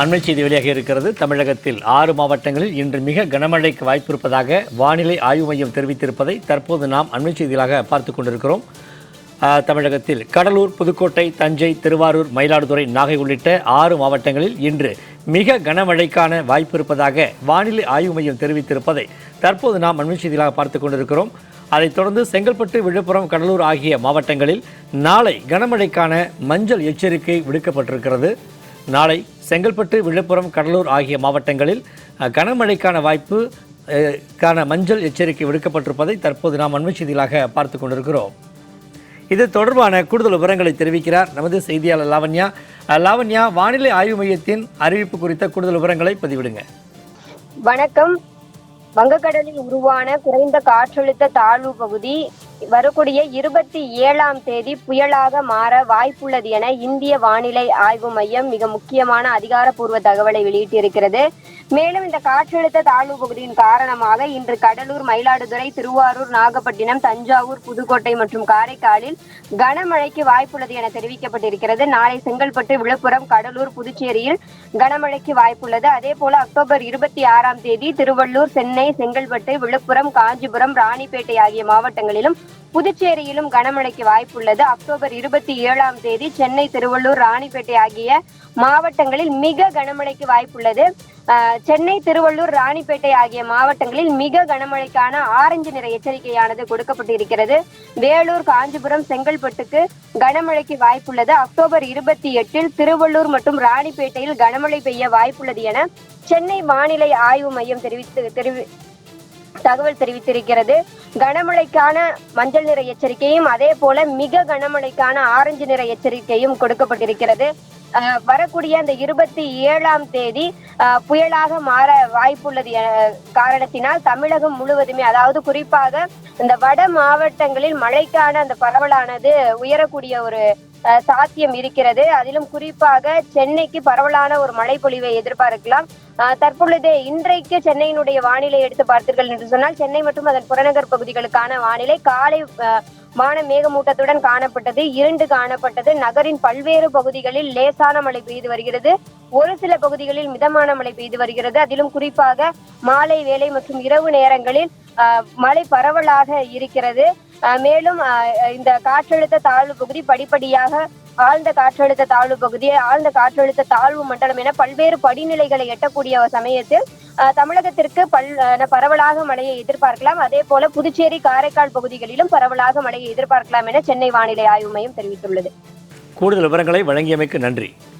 அண்மை செய்தி வெளியாக இருக்கிறது. தமிழகத்தில் ஆறு மாவட்டங்களில் இன்று மிக கனமழைக்கு வாய்ப்பு இருப்பதாக வானிலை ஆய்வு மையம் தெரிவித்திருப்பதை தற்போது நாம் அண்மை செய்திகளாக பார்த்து கொண்டிருக்கிறோம். தமிழகத்தில் கடலூர் புதுக்கோட்டை தஞ்சை திருவாரூர் மயிலாடுதுறை நாகை உள்ளிட்ட ஆறு மாவட்டங்களில் இன்று மிக கனமழைக்கான வாய்ப்பு இருப்பதாக வானிலை ஆய்வு மையம் தெரிவித்திருப்பதை தற்போது நாம் அண்மை செய்திகளாக பார்த்து கொண்டிருக்கிறோம். அதைத் தொடர்ந்து செங்கல்பட்டு விழுப்புரம் கடலூர் ஆகிய மாவட்டங்களில் நாளை கனமழைக்கான மஞ்சள் எச்சரிக்கை விடுக்கப்பட்டிருக்கிறது. நாளை செங்கல்பட்டு விழுப்புரம் கடலூர் ஆகிய மாவட்டங்களில் கனமழைக்கான வாய்ப்பு கான மஞ்சள் எச்சரிக்கை விடுக்கப்பட்டிருப்பதை தற்போது நாம் அண்மை செய்திகளாக பார்த்து கொண்டிருக்கிறோம். இது தொடர்பான கூடுதல் விவரங்களை தெரிவிக்கிறார் நமது செய்தியாளர் லாவண்யா. லாவண்யா வானிலை ஆய்வு மையத்தின் அறிவிப்பு குறித்த கூடுதல் விவரங்களை பதிவிடுங்க. வணக்கம். வங்கக்கடலில் உருவான குறைந்த காற்றழுத்த தாழ்வு பகுதி வரக்கூடிய இருபத்தி ஏழாம் தேதி புயலாக மாற வாய்ப்புள்ளது என இந்திய வானிலை ஆய்வு மையம் மிக முக்கியமான அதிகாரப்பூர்வ தகவலை வெளியிட்டிருக்கிறது. மேலும் இந்த காற்றழுத்த தாழ்வு பகுதியின் காரணமாக இன்று கடலூர் மயிலாடுதுறை திருவாரூர் நாகப்பட்டினம் தஞ்சாவூர் புதுக்கோட்டை மற்றும் காரைக்காலில் கனமழைக்கு வாய்ப்புள்ளது என தெரிவிக்கப்பட்டிருக்கிறது. நாளை செங்கல்பட்டு விழுப்புரம் கடலூர் புதுச்சேரியில் கனமழைக்கு வாய்ப்புள்ளது. அதே போல அக்டோபர் இருபத்தி ஆறாம் தேதி திருவள்ளூர் சென்னை செங்கல்பட்டு விழுப்புரம் காஞ்சிபுரம் ராணிப்பேட்டை ஆகிய மாவட்டங்களிலும் புதுச்சேரியிலும் கனமழைக்கு வாய்ப்புள்ளது. அக்டோபர் இருபத்தி ஏழாம் தேதி சென்னை திருவள்ளூர் ராணிப்பேட்டை ஆகிய மாவட்டங்களில் மிக கனமழைக்கு வாய்ப்புள்ளது. சென்னை திருவள்ளூர் ராணிப்பேட்டை ஆகிய மாவட்டங்களில் மிக கனமழைக்கான ஆரஞ்சு நிற எச்சரிக்கையானது கொடுக்கப்பட்டிருக்கிறது. வேலூர் காஞ்சிபுரம் செங்கல்பட்டுக்கு கனமழைக்கு வாய்ப்புள்ளது. அக்டோபர் இருபத்தி எட்டில் திருவள்ளூர் மற்றும் ராணிப்பேட்டையில் கனமழை பெய்ய வாய்ப்புள்ளது என சென்னை வானிலை ஆய்வு மையம் தெரிவித்து தெரிவி தகவல் தெரிவித்திருக்கிறது. கனமழைக்கான மஞ்சள் நிற எச்சரிக்கையும் அதே போல மிக கனமழைக்கான ஆரஞ்சு நிற எச்சரிக்கையும் கொடுக்கப்பட்டிருக்கிறது. அஹ், வரக்கூடிய அந்த இருபத்தி ஏழாம் தேதி புயலாக மாற வாய்ப்புள்ளது காரணத்தினால் தமிழகம் முழுவதுமே அதாவது குறிப்பாக இந்த வட மாவட்டங்களில் மழைக்கான அந்த பரவலானது உயரக்கூடிய ஒரு அஹ், சாத்தியம் இருக்கிறது. அதிலும் குறிப்பாக சென்னைக்கு பரவலான ஒரு மழை பொழிவை எதிர்பார்க்கலாம். தற்பொழுது இன்றைக்கு சென்னையினுடைய வானிலை எடுத்து பார்த்தீர்கள் என்று சொன்னால் சென்னை மற்றும் அதன் புறநகர் பகுதிகளுக்கான வானிலை காலை வான மேகமூட்டத்துடன் காணப்பட்டது இருண்டு காணப்பட்டது. நகரின் பல்வேறு பகுதிகளில் லேசான மழை பெய்து வருகிறது. ஒரு சில பகுதிகளில் மிதமான மழை பெய்து வருகிறது. அதிலும் குறிப்பாக மாலை வேலை மற்றும் இரவு நேரங்களில் அஹ், மழை பரவலாக இருக்கிறது. மேலும் அஹ், இந்த காற்றழுத்த தாழ்வு பகுதி படிப்படியாக ஆழ்ந்த காற்றழுத்த தாழ்வு பகுதி ஆழ்ந்த காற்றழுத்த தாழ்வு மண்டலம் என பல்வேறு படிநிலைகளை எட்டக்கூடிய சமயத்தில் தமிழகத்திற்கு பல் பரவலாக மழையை எதிர்பார்க்கலாம். அதே போல புதுச்சேரி காரைக்கால் பகுதிகளிலும் பரவலாக மழையை எதிர்பார்க்கலாம் என சென்னை வானிலை ஆய்வு மையம் தெரிவித்துள்ளது. கூடுதல் விவரங்களை வழங்கியமைக்கு நன்றி.